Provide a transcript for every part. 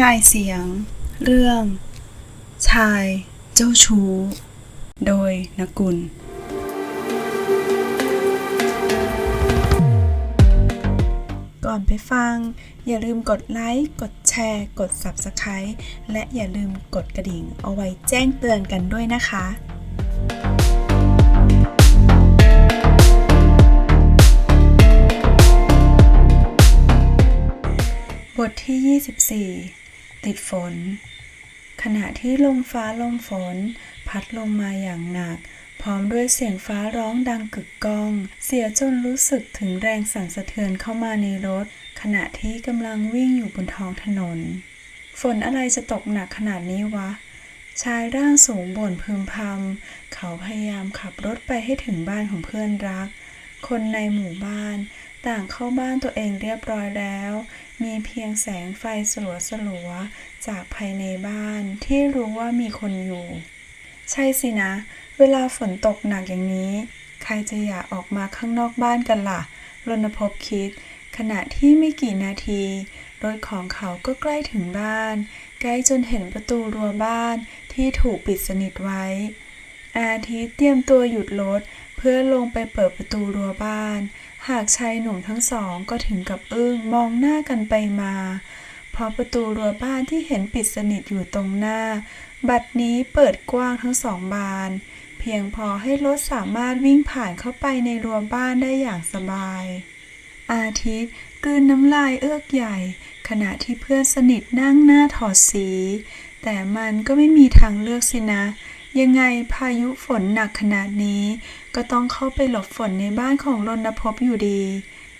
ยายเสียง เรื่อง ชายเจ้าชู้ โดยนกุล ก่อนไปฟัง อย่าลืมกดไลค์ กดแชร์ กด Subscribe และอย่าลืมกดกระดิ่ง เอาไว้แจ้งเตือนกันด้วยนะคะบทที่ 24 ติดฝน ขณะที่ลมฟ้าลมฝน พัดลงมาอย่างหนัก พร้อมด้วยเสียงฟ้าร้องดังกึกก้อง เสียจนรู้สึกถึงแรงสั่นสะเทือนเข้ามาในรถ ขณะที่กำลังวิ่งอยู่บนท้องถนน ฝนอะไรจะตกหนักขนาดนี้วะชายร่างสูงบ่นพึมพำ เขาพยายามขับรถไปให้ถึงบ้านของเพื่อนรัก คนในหมู่บ้าน ต่างเข้าบ้านตัวเองเรียบร้อยแล้ว มีเพียงแสงไฟสลัวสลัวๆจากภายในบ้านที่รู้ว่ามีคนอยู่ ใช่สินะ เวลาฝนตกหนักอย่างนี้ ใครจะอยากออกมาข้างนอกบ้านกันล่ะรณพบคิด ขณะที่ไม่กี่นาที รถของเขาก็ใกล้ถึงบ้าน ใกล้จนเห็นประตูรั้วบ้านที่ถูกปิดสนิทไว้ อาทิตย์เตรียมตัวหยุดรถเพื่อลงไปเปิดประตูรั้วบ้าน หากชายหนุ่มทั้งสองก็ถึงกับอึ้งมองหน้ากันไปมา เพราะประตูรั้วบ้านที่เห็นปิดสนิทอยู่ตรงหน้า บัดนี้เปิดกว้างทั้งสองบาน เพียงพอให้รถสามารถวิ่งผ่านเข้าไปในรั้วบ้านได้อย่างสบาย อาทิตย์กืนน้ำลายเอื้อกใหญ่ ขณะที่เพื่อนสนิทนั่งหน้าถอดสี แต่มันก็ไม่มีทางเลือกสินะ ยังไงพายุฝนหนักขนาดนี้ ก็ต้องเข้าไปหลบฝนในบ้านของรณพบอยู่ดี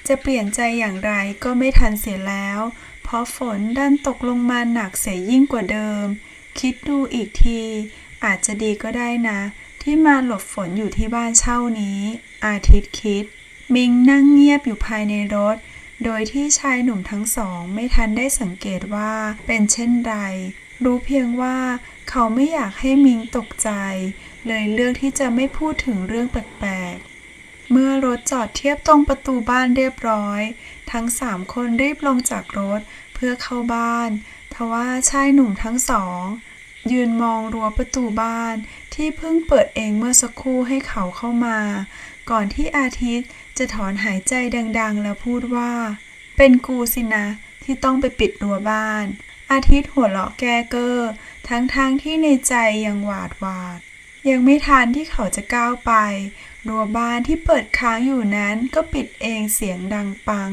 จะเปลี่ยนใจอย่างไรก็ไม่ทันเสียแล้ว เพราะฝนดันตกลงมาหนักเสียยิ่งกว่าเดิม คิดดูอีกที อาจจะดีก็ได้นะ ที่มาหลบฝนอยู่ที่บ้านเช่านี้ อาทิตย์คิด มิงนั่งเงียบอยู่ภายในรถ โดยที่ชายหนุ่มทั้งสองไม่ทันได้สังเกตว่าเป็นเช่นไรรู้เพียงว่า เขาไม่อยากให้มิงตกใจ เลยเลือกที่จะไม่พูดถึงเรื่องแปลกๆ เมื่อรถจอดเทียบตรงประตูบ้านเรียบร้อย ทั้งสามคนรีบลงจากรถเพื่อเข้าบ้าน ทว่าชายหนุ่มทั้งสอง ยืนมองรั้วประตูบ้านที่เพิ่งเปิดเองเมื่อสักครู่ให้เขาเข้ามา ก่อนที่อาทิตย์จะถอนหายใจดังๆ แล้วพูดว่า เป็นกูสินะที่ต้องไปปิดรั้วบ้าน อาทิตย์หัวเราะแก้เกอ้อทั้งๆทที่ในใจยังหวาดหวาด ยังไม่ทันที่เขาจะก้าวไปรั้วบ้านที่เปิดค้างอยู่นั้นก็ปิดเองเสียงดังปัง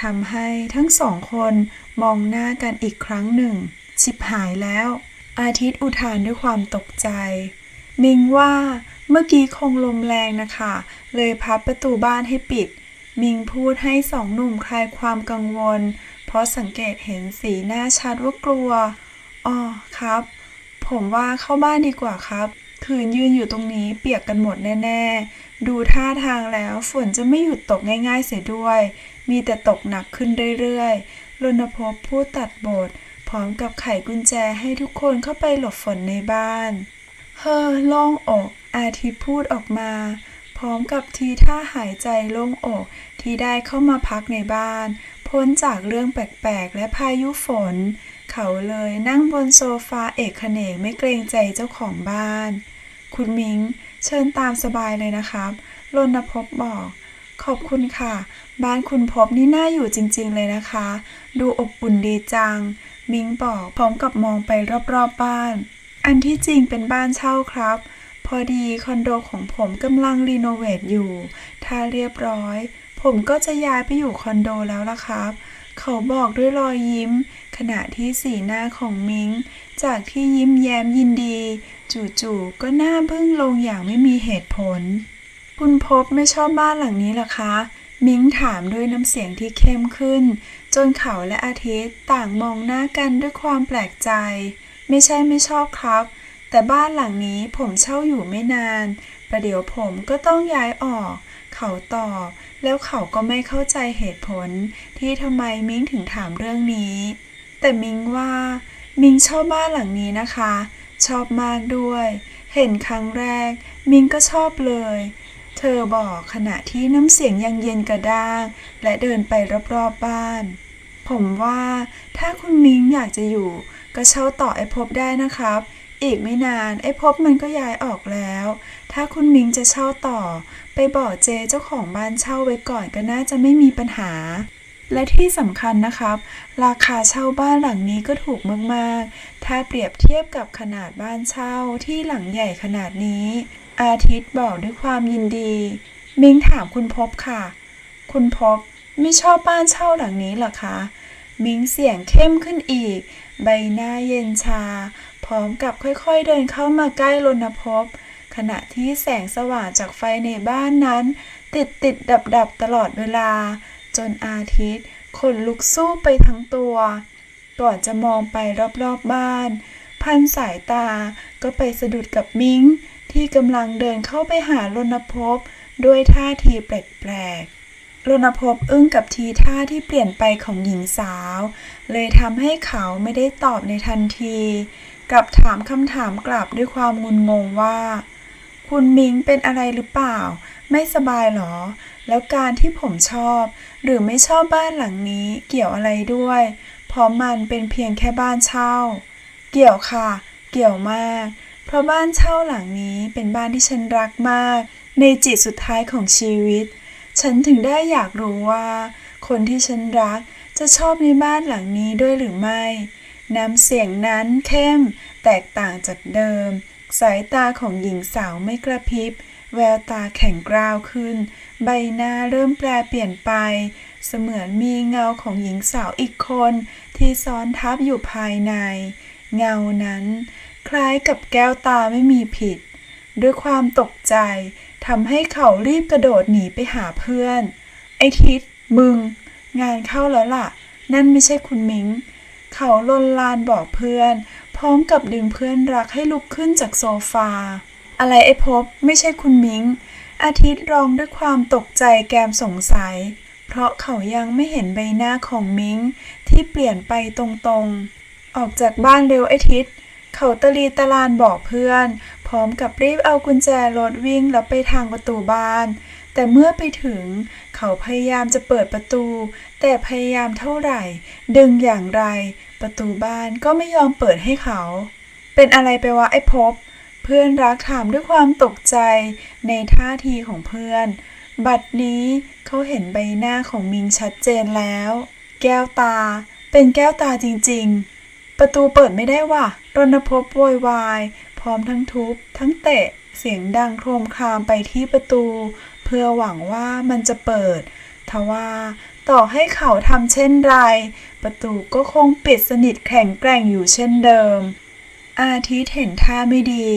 ทำให้ทั้งสองคนมองหน้ากันอีกครั้งหนึ่งชิบหายแล้ว อาทิตย์อุทานด้วยความตกใจ มิงว่าเมื่อกี้คงลมแรงนะคะ เลยพับประตูบ้านให้ปิด มิงพูดให้สองหนุ่มคลายความกังวล เพราะสังเกตเห็นสีหน้าชัดว่ากลัว อ๋อครับ ผมว่าเข้าบ้านดีกว่าครับ คืนยืนอยู่ตรงนี้เปียกกันหมดแน่ ๆ ดูท่าทางแล้วฝนจะไม่หยุดตกง่ายๆ เสียด้วย มีแต่ตกหนักขึ้นเรื่อยๆรณพบพูดตัดบท พร้อมกับไขกุญแจให้ทุกคนเข้าไปหลบฝนในบ้าน เฮ้อโล่งอก อาทิตย์พูดออกมา พร้อมกับทีท่าหายใจโล่งอกที่ได้เข้ามาพักในบ้าน พ้นจากเรื่องแปลกๆ และพายุฝน เขาเลยนั่งบนโซฟาเอกเขนกไม่เกรงใจเจ้าของบ้าน คุณมิงเชิญตามสบายเลยนะครับรณพบบอก ขอบคุณค่ะ บ้านคุณพบนี่น่าอยู่จริงๆเลยนะคะ ดูอบอุ่นดีจัง มิงบอกพร้อมกับมองไปรอบๆบบ้าน อันที่จริงเป็นบ้านเช่าครับ พอดีคอนโดของผมกำลังรีโนเวทอยู่ ถ้าเรียบร้อย ผมก็จะย้ายไปอยู่คอนโดแล้วล่ะครับ เขาบอกด้วยรอยยิ้ม ขณะที่สีหน้าของมิง จากที่ยิ้มแย้มยินดี จู่ๆก็หน้าบึ้งลงอย่างไม่มีเหตุผล คุณพบไม่ชอบบ้านหลังนี้หรอคะ มิงถามด้วยน้ำเสียงที่เข้มขึ้น จนเขาและอาทิตย์ต่างมองหน้ากันด้วยความแปลกใจ ไม่ใช่ไม่ชอบครับ แต่บ้านหลังนี้ผมเช่าอยู่ไม่นานประเดี๋ยวผมก็ต้องย้ายออก เขาตอบแล้วเขาก็ไม่เข้าใจเหตุผลที่ทำไมมิงถึงถามเรื่องนี้ แต่มิงว่า มิงชอบบ้านหลังนี้นะคะ ชอบมากด้วย เห็นครั้งแรก มิงก็ชอบเลย เธอบอกขณะที่น้ำเสียงยังเย็นกระด้าง และเดินไปรอบๆบบ้าน ผมว่าถ้าคุณมิงอยากจะอยู่ ก็เช่าต่อไอ้ภพได้นะครับ อีกไม่นานไอ้ภพมันก็ย้ายออกแล้ว ถ้าคุณมิงจะเช่าต่อ ไปบอกเจเจ้าของบ้านเช่าไว้ก่อนก็น่าจะไม่มีปัญหา และที่สำคัญนะครับ ราคาเช่าบ้านหลังนี้ก็ถูกมากๆ ถ้าเปรียบเทียบกับขนาดบ้านเช่าที่หลังใหญ่ขนาดนี้ อาทิตย์บอกด้วยความยินดี มิงถามคุณพบค่ะ คุณพบไม่ชอบบ้านเช่าหลังนี้หรอคะ มิงเสียงเข้มขึ้นอีก ใบหน้าเย็นชา ร้อมกับค่อยๆเดินเข้ามาใกล้รณพขณะที่แสงสว่างจากไฟในบ้านนั้น ติดติดดับดับตลอดเวลา จนอาทิตย์ขนลุกสู้ไปทั้งตัว ก่อนจะมองไปรอบๆบบ้าน พันสายตาก็ไปสะดุดกับมิงที่กำลังเดินเข้าไปหารณพด้วยท่าทีแปลกๆรณพอึ้งกับทีท่าที่เปลี่ยนไปของหญิงสาว เลยทำให้เขาไม่ได้ตอบในทันที กลับถามคำถามกลับด้วยความงุนงงว่า คุณมิงเป็นอะไรหรือเปล่า ไม่สบายหรอ แล้วการที่ผมชอบ หรือไม่ชอบบ้านหลังนี้เกี่ยวอะไรด้วย เพราะมันเป็นเพียงแค่บ้านเช่า เกี่ยวค่ะ เกี่ยวมาก เพราะบ้านเช่าหลังนี้เป็นบ้านที่ฉันรักมาก ในจิตสุดท้ายของชีวิต ฉันถึงได้อยากรู้ว่า คนที่ฉันรักจะชอบในบ้านหลังนี้ด้วยหรือไม่ น้ำเสียงนั้นเข้ม แตกต่างจากเดิม สายตาของหญิงสาวไม่กระพริบ แววตาแข็งกร้าวขึ้น ใบหน้าเริ่มแปลเปลี่ยนไป เสมือนมีเงาของหญิงสาวอีกคน ที่ซ้อนทับอยู่ภายใน เงานั้น คล้ายกับแก้วตาไม่มีผิด ด้วยความตกใจทำให้เขารีบกระโดดหนีไปหาเพื่อน ไอทิศมึง งานเข้าแล้วล่ะ นั่นไม่ใช่คุณมิง เขาลนลานบอกเพื่อน พร้อมกับดึงเพื่อนรักให้ลุกขึ้นจากโซฟา อะไรไอ้พบไม่ใช่คุณมิงอาทิตย์ร้องด้วยความตกใจแกมสงสัย เพราะเขายังไม่เห็นใบหน้าของมิงที่เปลี่ยนไปตรงๆ ออกจากบ้านเร็วไอ้ทิศเขาตะลีตะลานบอกเพื่อน พร้อมกับรีบเอากุญแจรถวิ่งแล้วไปทางประตูบ้าน แต่เมื่อไปถึง เขาพยายามจะเปิดประตู แต่พยายามเท่าไหร่ ดึงอย่างไร ประตูบ้านก็ไม่ยอมเปิดให้เขา เป็นอะไรไปวะไอ้พบ เพื่อนรักถามด้วยความตกใจในท่าทีของเพื่อน บัดนี้เขาเห็นใบหน้าของมิงชัดเจนแล้ว แก้วตา เป็นแก้วตาจริง ๆ ประตูเปิดไม่ได้ว่ะรณพบโวยวาย พร้อมทั้งทุบ ทั้งเตะเสียงดังโครมครามไปที่ประตู พื่อหวังว่ามันจะเปิด ทว่าต่อให้เขาทำเช่นไร ประตูก็คงปิดสนิทแข็งแกร่งอยู่เช่นเดิม อาทิตย์เห็นท่าไม่ดี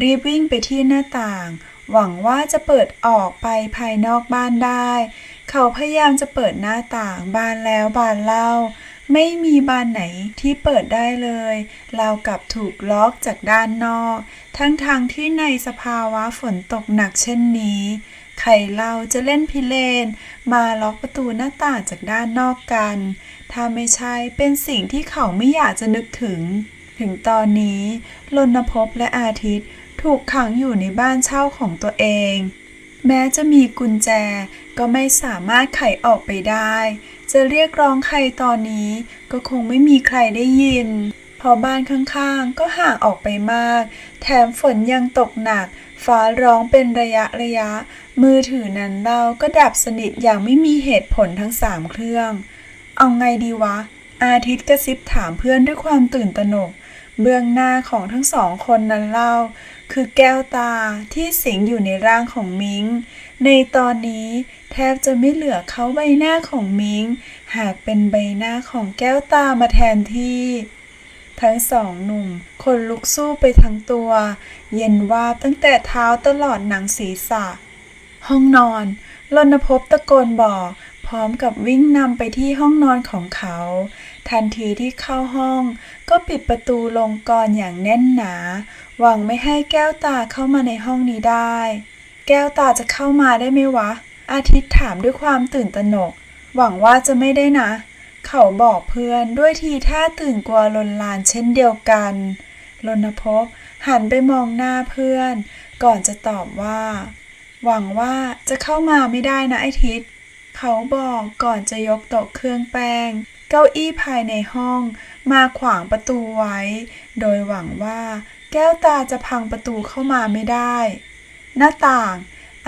รีบวิ่งไปที่หน้าต่าง หวังว่าจะเปิดออกไปภายนอกบ้านได้ เขาพยายามจะเปิดหน้าต่างบานแล้วบานเล่า ไม่มีบานไหนที่เปิดได้เลยเรากับถูกล็อกจากด้านนอก ทั้งทางที่ในสภาวะฝนตกหนักเช่นนี้ ใครเราจะเล่นพิเรนมาล็อกประตูหน้าต่างจากด้านนอกกัน ถ้าไม่ใช่เป็นสิ่งที่เขาไม่อยากจะนึกถึง ถึงตอนนี้รณพและอาทิตย์ถูกขังอยู่ในบ้านเช่าของตัวเอง แม้จะมีกุญแจก็ไม่สามารถไขออกไปได้ จะเรียกร้องใครตอนนี้ก็คงไม่มีใครได้ยินเพอบ้านข้างๆ ก็ห่างออกไปมาก แถมฝนยังตกหนัก ฟ้าร้องเป็นระยะระยะ มือถือนั้นเราก็ดับสนิทอย่างไม่มีเหตุผลทั้งสามเครื่อง เอาไงดีวะ อาทิตย์กระซิบถามเพื่อนด้วยความตื่นตระหนก เบื้องหน้าของทั้งสองคนนั้นเล่า คือแก้วตาที่สิงอยู่ในร่างของมิง ในตอนนี้แทบจะไม่เหลือเขาใบหน้าของมิง หากเป็นใบหน้าของแก้วตามาแทนที่ ทั้งสองหนุ่มคนลุกสู้ไปทั้งตัว เย็นวาบตั้งแต่เท้าตลอดหนังศีรษะ ห้องนอนรณพบตะโกนบอก พร้อมกับวิ่งนำไปที่ห้องนอนของเขา ทันทีที่เข้าห้อง ก็ปิดประตูลงกลอนอย่างแน่นหนา หวังไม่ให้แก้วตาเข้ามาในห้องนี้ได้ แก้วตาจะเข้ามาได้ไหมวะ อาทิตย์ถามด้วยความตื่นตระหนก หวังว่าจะไม่ได้นะ เขาบอกเพื่อนด้วยทีท่าตื่นกลัวลนลานเช่นเดียวกันรณพบหันไปมองหน้าเพื่อน ก่อนจะตอบว่า หวังว่าจะเข้ามาไม่ได้นะไอทิศเขาบอกก่อนจะยกโต๊ะเครื่องแป้ง เก้าอี้ภายในห้อง มาขวางประตูไว้ โดยหวังว่า แก้วตาจะพังประตูเข้ามาไม่ได้ หน้าต่าง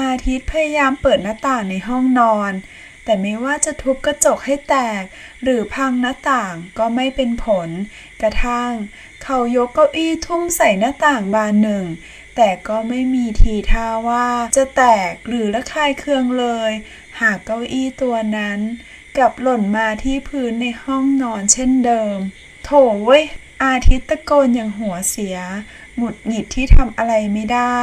อาทิตย์พยายามเปิดหน้าต่างในห้องนอน แต่ไม่ว่าจะทุบกระจกให้แตก หรือพังหน้าต่างก็ไม่เป็นผล กระทั่ง เขายกเก้าอี้ทุ่มใส่หน้าต่างบานหนึ่ง แต่ก็ไม่มีทีท่าว่าจะแตกหรือระคายเคืองเลย หากเก้าอี้ตัวนั้นกลับหล่นมาที่พื้นในห้องนอนเช่นเดิม โถเว้ยอาทิตย์ตะโกนอย่างหัวเสีย หงุดหงิดที่ทำอะไรไม่ได้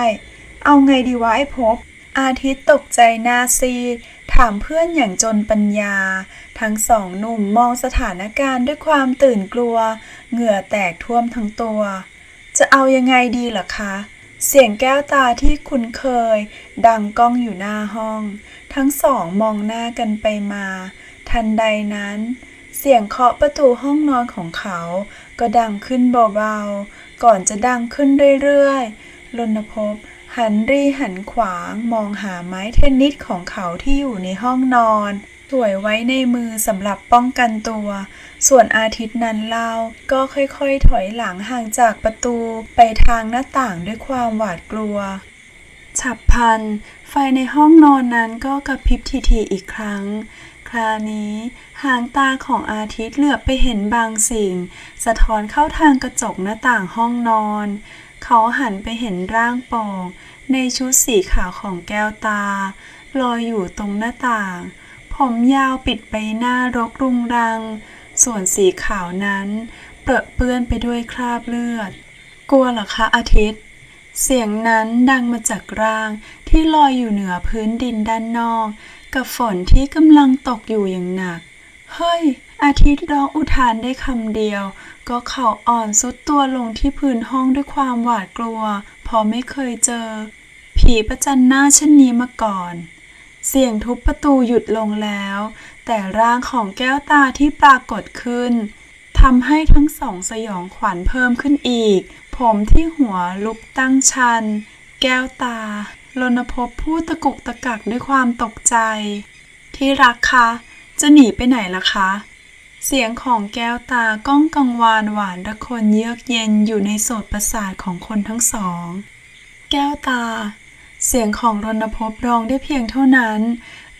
เอาไงดีวะไอ้พบ อาทิตย์ตกใจหน้าซีด ถามเพื่อนอย่างจนปัญญา ทั้งสองหนุ่มมองสถานการณ์ด้วยความตื่นกลัว เหงื่อแตกท่วมทั้งตัว จะเอายังไงดีล่ะคะ เสียงแก้วตาที่คุ้นเคย ดังก้องอยู่หน้าห้อง ทั้งสองมองหน้ากันไปมา ทันใดนั้น เสียงเคาะประตูห้องนอนของเขา ก็ดังขึ้นเบาๆ ก่อนจะดังขึ้นเรื่อยๆรณพ หันรีหันขวางมองหาไม้เทนนิสของเขาที่อยู่ในห้องนอนถวยไว้ในมือสำหรับป้องกันตัว ส่วนอาทิตย์นั้นเล่าก็ค่อยๆถอยหลังห่างจากประตูไปทางหน้าต่างด้วยความหวาดกลัว ฉับพลัน ไฟในห้องนอนนั้นก็กระพริบทีๆอีกครั้ง คราวนี้หางตาของอาทิตย์เหลือบไปเห็นบางสิ่ง สะท้อนเข้าทางกระจกหน้าต่างห้องนอน เขาหันไปเห็นร่างป่งในชุดสีขาวของแก้วตา ลอยอยู่ตรงหน้าต่าง ผมยาวปิดใบหน้ารกรุงรัง ส่วนสีขาวนั้นเปรอะเปื้อนไปด้วยคราบเลือด กลัวหรอคะอาทิตย์ เสียงนั้นดังมาจากร่างที่ลอยอยู่เหนือพื้นดินด้านนอก กับฝนที่กำลังตกอยู่อย่างหนัก เฮ้ย อาทิตย์ร้องอุทานได้คำเดียว ก็เข่าอ่อนซุดตัวลงที่พื้นห้องด้วยความหวาดกลัวเพอไม่เคยเจอ ผีประจันหน้าเช่นนี้มาก่อน เสียงทุบประตูหยุดลงแล้ว แต่ร่างของแก้วตาที่ปรากฏขึ้นทำให้ทั้งสองสยองขวัญเพิ่มขึ้นอีก ผมที่หัวลุกตั้งชัน แก้วตารณพพูดตะกุกตะกักด้วยความตกใจ ที่รักคะ จะหนีไปไหนล่ะคะ เสียงของแก้วตาก้องกังวานหวานระคนเยือกเย็นอยู่ในโสตประสาทของคนทั้งสอง แก้วตา เสียงของรณพบร้องได้เพียงเท่านั้น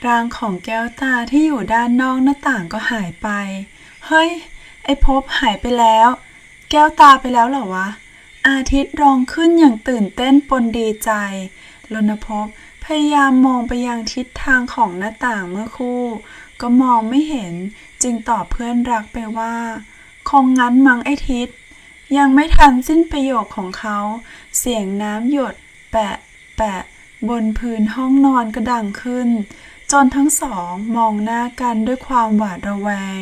ร่างของแก้วตาที่อยู่ด้านนอกหน้าต่างก็หายไป เฮ้ย ไอ้พบหายไปแล้ว แก้วตาไปแล้วเหรอวะ อาทิตย์รองขึ้นอย่างตื่นเต้นปนดีใจ รณพบพยายามมองไปยังทิศทางของหน้าต่างเมื่อคู่ ก็มองไม่เห็น จึงตอบเพื่อนรักไปว่า คงงั้นมั้งไอทิศยังไม่ทันสิ้นประโยคของเขา เสียงน้ำหยด แปะ แปะ บนพื้นห้องนอนก็ดังขึ้น จนทั้งสองมองหน้ากันด้วยความหวาดระแวง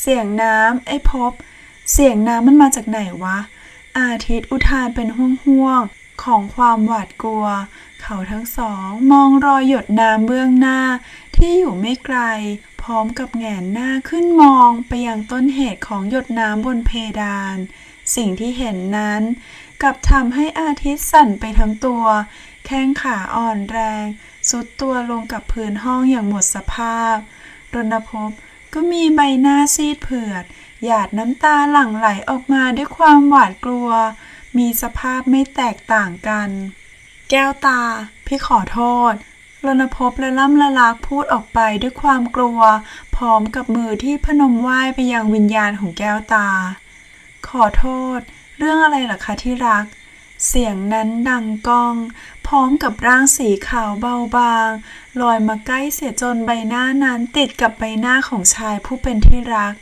เสียงน้ำไอ้พบ เสียงน้ำมันมาจากไหนวะ อาทิตย์อุทานเป็นห่วงๆของความหวาดกลัว เขาทั้งสองมองรอยหยดน้ำเบื้องหน้าที่อยู่ไม่ไกล พร้อมกับแงนหน้าขึ้นมองไปยังต้นเหตุของหยดน้ำบนเพดาน สิ่งที่เห็นนั้นกลับทำให้อาทิตย์สั่นไปทั้งตัว แข้งขาอ่อนแรง สุดตัวลงกับพื้นห้องอย่างหมดสภาพ รณพบก็มีใบหน้าซีดเผือด หยาดน้ำตาหลั่งไหลออกมาด้วยความหวาดกลัว มีสภาพไม่แตกต่างกัน แก้วตา พี่ขอโทษ รณพบละล่ำละลักพูดออกไปด้วยความกลัว พร้อมกับมือที่พนมไหว้ไปยังวิญญาณของแก้วตา ขอโทษ เรื่องอะไรล่ะคะที่รัก เสียงนั้นดังก้อง พร้อมกับร่างสีขาวเบาบางลอยมาใกล้เสียจนใบหน้านั้นติดกับใบหน้าของชายผู้เป็นที่รัก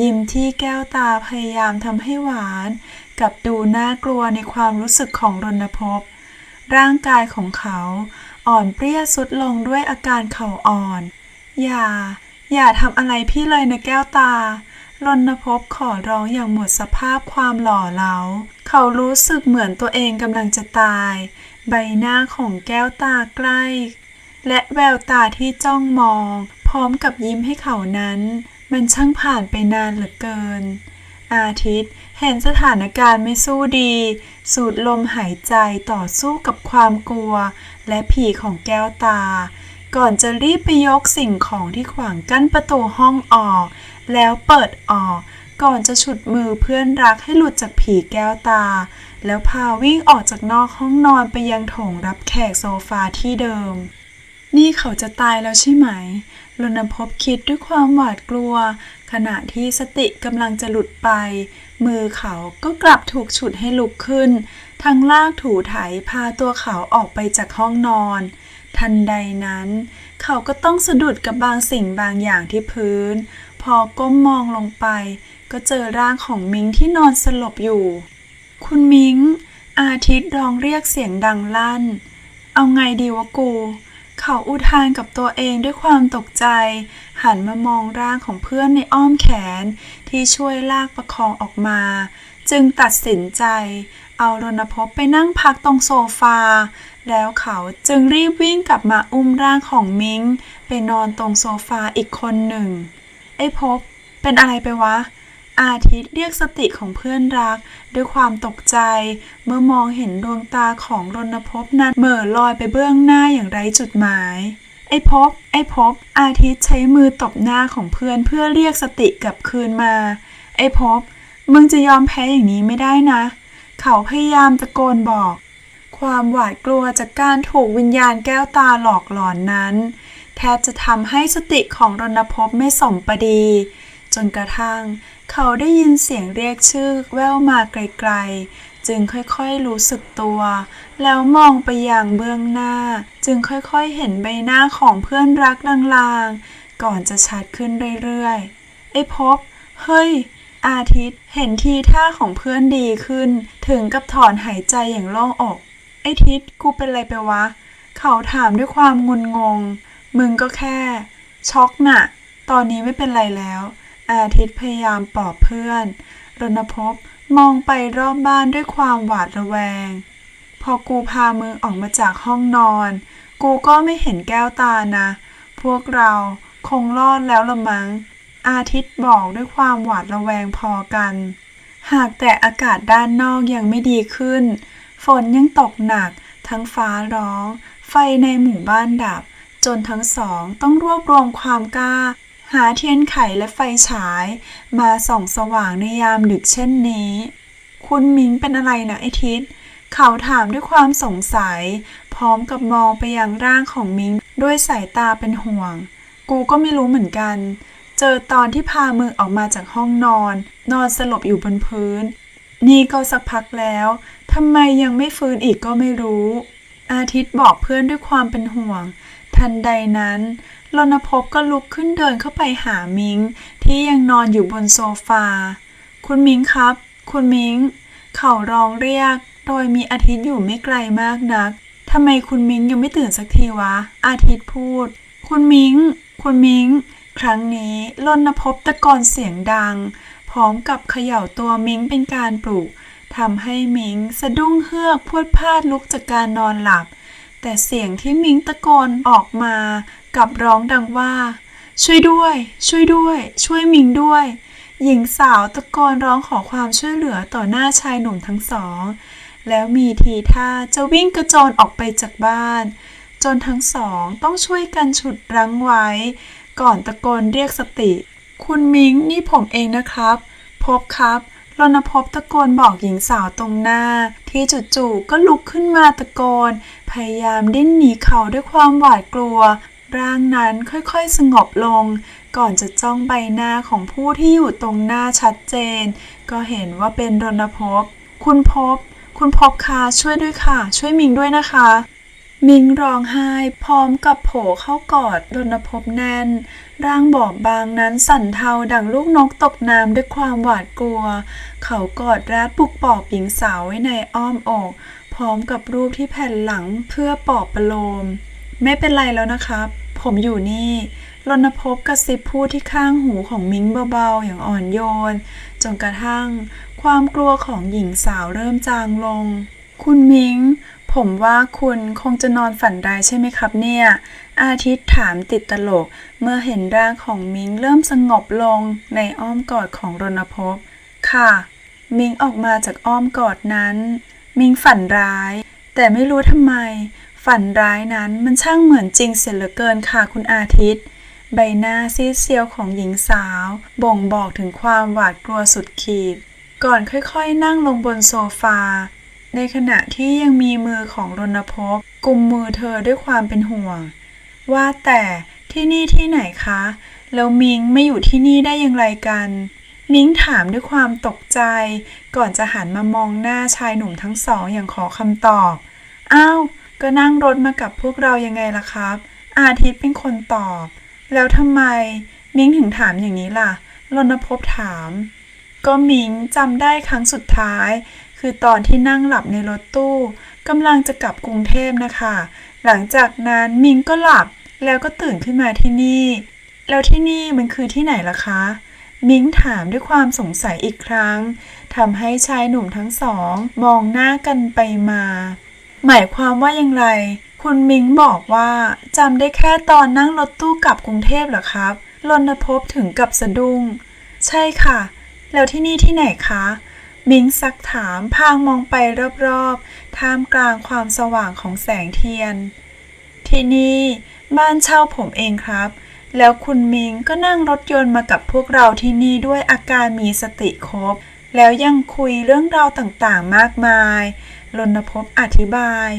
ยิ้มที่แก้วตาพยายามทำให้หวาน กับดูน่ากลัวในความรู้สึกของรณพบร่างกายของเขา อ่อนเปรี้ยสุดลงด้วยอาการเข่าอ่อน อย่า อย่าทำอะไรพี่เลยนะแก้วตารณพบขอร้องอย่างหมดสภาพความหล่อเหลา เขารู้สึกเหมือนตัวเองกำลังจะตาย ใบหน้าของแก้วตาใกล้ และแววตาที่จ้องมอง พร้อมกับยิ้มให้เขานั้น มันช่างผ่านไปนานเหลือเกิน อาทิตย์ เห็นสถานการณ์ไม่สู้ดี สูดลมหายใจต่อสู้กับความกลัว และผีของแก้วตา ก่อนจะรีบไปยกสิ่งของที่ขวางกั้นประตูห้องออก แล้วเปิดออก ก่อนจะฉุดมือเพื่อนรักให้หลุดจากผีแก้วตา แล้วพาวิ่งออกจากนอกห้องนอนไปยังโถงรับแขกโซฟาที่เดิม นี่เขาจะตายแล้วใช่ไหมรณพบคิดด้วยความหวาดกลัว ขณะที่สติกำลังจะหลุดไป มือเขาก็กลับถูกฉุดให้ลุกขึ้น ทั้งลากถูไถพาตัวเขาออกไปจากห้องนอน ทันใดนั้น เขาก็ต้องสะดุดกับบางสิ่งบางอย่างที่พื้น พอก้มมองลงไป ก็เจอร่างของมิงที่นอนสลบอยู่ คุณมิง อาทิตย์ร้องเรียกเสียงดังลั่น เอาไงดีวะกู เขาอุทานกับตัวเองด้วยความตกใจ หันมามองร่างของเพื่อนในอ้อมแขนที่ช่วยลากประคองออกมา จึงตัดสินใจ เอารณพบไปนั่งพักตรงโซฟา แล้วเขาจึงรีบวิ่งกลับมาอุ้มร่างของมิงไปนอนตรงโซฟาอีกคนหนึ่ง ไอ้พบ เป็นอะไรไปวะอาทิตย์เรียกสติของเพื่อนรัก ด้วยความตกใจ เมื่อมองเห็นดวงตาของรณพบนั้นเหม่อลอยไปเบื้องหน้าอย่างไร้จุดหมาย อ้พบไอ้พบ อาทิตย์ใช้มือตบหน้าของเพื่อนเพื่อเรียกสติกลับคืนมา ไอ้พบ มึงจะยอมแพ้อย่างนี้ไม่ได้นะ เขาพยายามตะโกนบอก ความหวาดกลัวจากการถูกวิญญาณแก้วตาหลอกหลอนนั้น แทบจะทำให้สติของรณพบไม่สมประดี จนกระทั่ง เขาได้ยินเสียงเรียกชื่อแว่วมาไกลๆ จึงค่อยๆรู้สึกตัว แล้วมองไปอย่างเบื้องหน้า จึงค่อยๆเห็นใบหน้าของเพื่อนรักลางๆ ก่อนจะชัดขึ้นเรื่อยๆ ไอ้พบ เฮ้ย อาทิตย์ เห็นทีท่าของเพื่อนดีขึ้น ถึงกับถอนหายใจอย่างโล่งอก ไอ้ทิศกูเป็นไรไปวะ เขาถามด้วยความงุนงง มึงก็แค่ ช็อกน่ะ ตอนนี้ไม่เป็นไรแล้ว อาทิตย์พยายามปลอบเพื่อน รณพบ มองไปรอบบ้านด้วยความหวาดระแวง พอกูพามึงออกมาจากห้องนอน กูก็ไม่เห็นแก้วตานะ พวกเราคงรอดแล้วละมั้ง อาทิตย์บอกด้วยความหวาดระแวงพอกัน หากแต่อากาศด้านนอกยังไม่ดีขึ้น ฝนยังตกหนัก ทั้งฟ้าร้อง ไฟในหมู่บ้านดับ จนทั้งสองต้องรวบรวมความกล้า หาเทียนไขและไฟฉาย มาส่องสว่างในยามดึกเช่นนี้ คุณมิงเป็นอะไรนะไอทิศเขาถามด้วยความสงสัย พร้อมกับมองไปยังร่างของมิงด้วยสายตาเป็นห่วง กูก็ไม่รู้เหมือนกัน เจอตอนที่พามึงออกมาจากห้องนอน นอนสลบอยู่บนพื้น นี่ก็สักพักแล้วทำไมยังไม่ฟื้นอีกก็ไม่รู้ อาทิตย์บอกเพื่อนด้วยความเป็นห่วง ทันใดนั้นรณพก็ลุกขึ้นเดินเข้าไปหามิงที่ยังนอนอยู่บนโซฟา คุณมิงครับ คุณมิง เขาร้องเรียก โดยมีอาทิตย์อยู่ไม่ไกลมากนักทำไมคุณมิงยังไม่ตื่นสักทีวะ อาทิตย์พูด คุณมิง คุณมิง ครั้งนี้รณพตะโกนเสียงดัง พร้อมกับเขย่าตัวมิงเป็นการปลุกทำให้มิงสะดุ้งเฮือกพวดพลาดลุกจากการนอนหลับ แต่เสียงที่มิงตะโกนออกมากับร้องดังว่า ช่วยด้วย ช่วยด้วย ช่วยมิงด้วย หญิงสาวตะโกนร้องขอความช่วยเหลือต่อหน้าชายหนุ่มทั้งสอง แล้วมีทีท่าจะวิ่งกระโจนออกไปจากบ้าน จนทั้งสองต้องช่วยกันฉุดรั้งไว้ ก่อนตะโกนเรียกสติ คุณมิงนี่ผมเองนะครับ พบครับ รณพบตะโกนบอกหญิงสาวตรงหน้า ที่จู่ๆก็ลุกขึ้นมาตะโกน พยายามดิ้นหนีเขาด้วยความหวาดกลัว ร่างนั้นค่อยๆสงบลง ก่อนจะจ้องใบหน้าของผู้ที่อยู่ตรงหน้าชัดเจน ก็เห็นว่าเป็นรณพบ คุณพบ คุณพบคะช่วยด้วยค่ะ ช่วยมิงด้วยนะคะ มิงร้องไห้พร้อมกับโผล่เข้ากอดรณพบแน่น ร่างบอบบางนั้นสั่นเทาดังลูกนกตกน้ำด้วยความหวาดกลัว เขากอดรัดปลุกปอบหญิงสาวไว้ในอ้อมอก พร้อมกับรูปที่แผ่นหลังเพื่อปลอบประโลม ไม่เป็นไรแล้วนะครับ ผมอยู่นี่รณพบกระซิบพูดที่ข้างหูของมิงเบาๆ อย่างอ่อนโยน จนกระทั่ง ความกลัวของหญิงสาวเริ่มจางลง คุณมิง ผมว่าคุณคงจะนอนฝันร้ายใช่ไหมครับเนี่ย อาทิตย์ถามติดตลก เมื่อเห็นร่างของมิงเริ่มสงบลงในอ้อมกอดของรณพค่ะ มิงออกมาจากอ้อมกอดนั้น มิงฝันร้าย แต่ไม่รู้ทำไม ฝันร้ายนั้นมันช่างเหมือนจริงเสียเหลือเกินค่ะคุณอาทิตย์ ใบหน้าซีดเซียวของหญิงสาว บ่งบอกถึงความหวาดกลัวสุดขีด ก่อนค่อยๆ นั่งลงบนโซฟา ในขณะที่ยังมีมือของรณพบกุมมือเธอด้วยความเป็นห่วง ว่าแต่ที่นี่ที่ไหนคะ แล้วมิงไม่อยู่ที่นี่ได้อย่างไรกัน มิงถามด้วยความตกใจ ก่อนจะหันมามองหน้าชายหนุ่มทั้งสองอย่างขอคำตอบ อ้าว ก็นั่งรถมากับพวกเรายังไงล่ะครับ อาทิตย์เป็นคนตอบ แล้วทำไม มิงถึงถามอย่างนี้ล่ะรณพบถาม ก็มิงจำได้ครั้งสุดท้าย คือตอนที่นั่งหลับในรถตู้กำลังจะกลับกรุงเทพนะคะ หลังจากนั้นมิงก็หลับแล้วก็ตื่นขึ้นมาที่นี่ แล้วที่นี่มันคือที่ไหนล่ะคะ มิงถามด้วยความสงสัยอีกครั้งทำให้ชายหนุ่มทั้งสอง มองหน้ากันไปมา หมายความว่าอย่างไร คุณมิงบอกว่าจำได้แค่ตอนนั่งรถตู้กลับกรุงเทพเหรอครับรณพบถึงกับสะดุ้ง ใช่ค่ะ แล้วที่นี่ที่ไหนคะ มิงซักถามพางมองไปรอบๆ ท่ามกลางความสว่างของแสงเทียน ที่นี่บ้านเช่าผมเองครับ แล้วคุณมิงก็นั่งรถยนต์มากับพวกเราที่นี่ด้วยอาการมีสติครบ แล้วยังคุยเรื่องราวต่างๆมากมายรณพบอธิบาย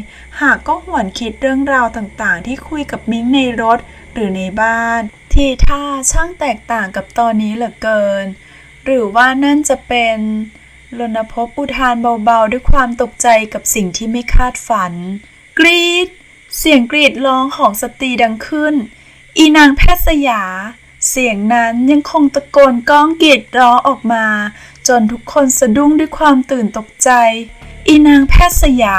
หากก็หวนคิดเรื่องราวต่างๆ ที่คุยกับมิงในรถหรือในบ้าน ที่ท่าช่างแตกต่างกับตอนนี้เหลือเกิน หรือว่านั่นจะเป็น รณพอุทานเบาๆ ด้วยความตกใจกับสิ่งที่ไม่คาดฝัน กรีด เสียงกรีดร้องของสตรีดังขึ้น อีนางแพทย์สยา เสียงนั้นยังคงตะโกนก้องกรีดร้องออกมา จนทุกคนสะดุ้งด้วยความตื่นตกใจ อีนางแพทย์สยา